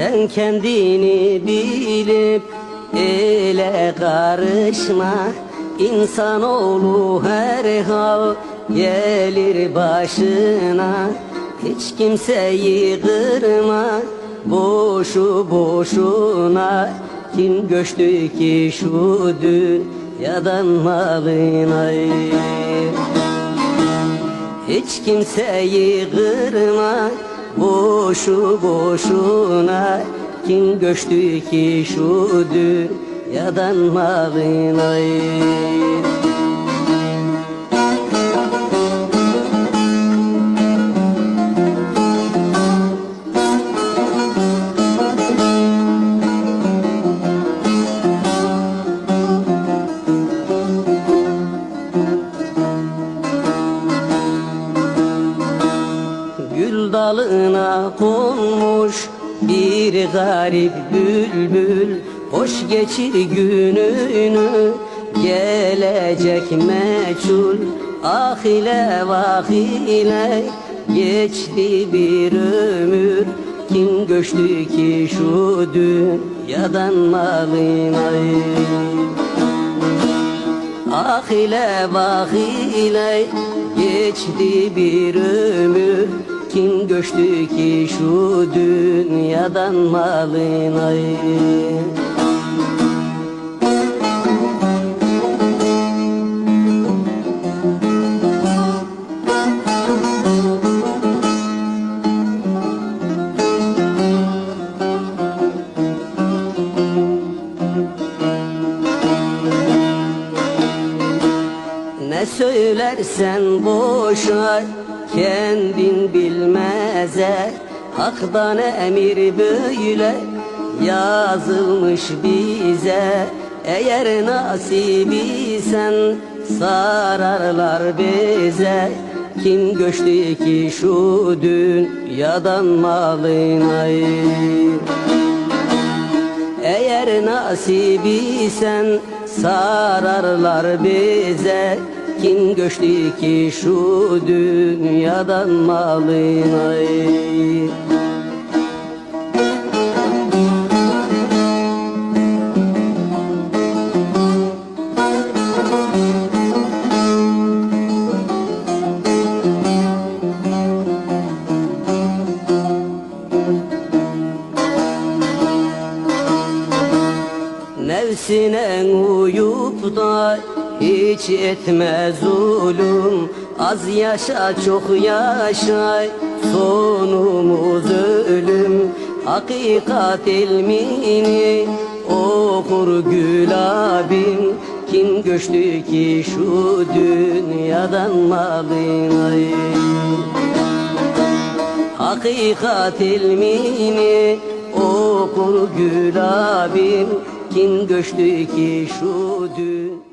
Sen kendini bilip ele karışma. İnsanoğlu her hal gelir başına. Hiç kimseyi kırma. Boşu boşuna Kim göçtü ki şu dünyadan malına hiç kimseyi kırma boşu boşuna Kim göçtü ki şu dünyadan malına Gül dalına konmuş bir garip bülbül. Hoş geçir gününü gelecek meçhul. Ah ile vah ile geçti bir ömür. Kim göçtü ki şu dünyadan malına? Ah ile vah ile geçti bir ömür Kim göçtü ki şu dünyadan malına Ne söylersen boşa kendin bilmeze Hak'tan emir böyle yazılmış bize. Eğer nasibisen sararlar bize. Kim göçtü ki şu dünyadan malına eğer nasibisen sararlar bize Kim göçtü ki şu dünyadan malına Nefsine uyup da hiç etme zulüm Az yaşa çok yaşa sonumuz ölüm Hakikat ilmini okur gül abim. Kim göçtü ki şu dünyadan malına Hakikat ilmini okur gül abim. Kim göçtü ki şu dün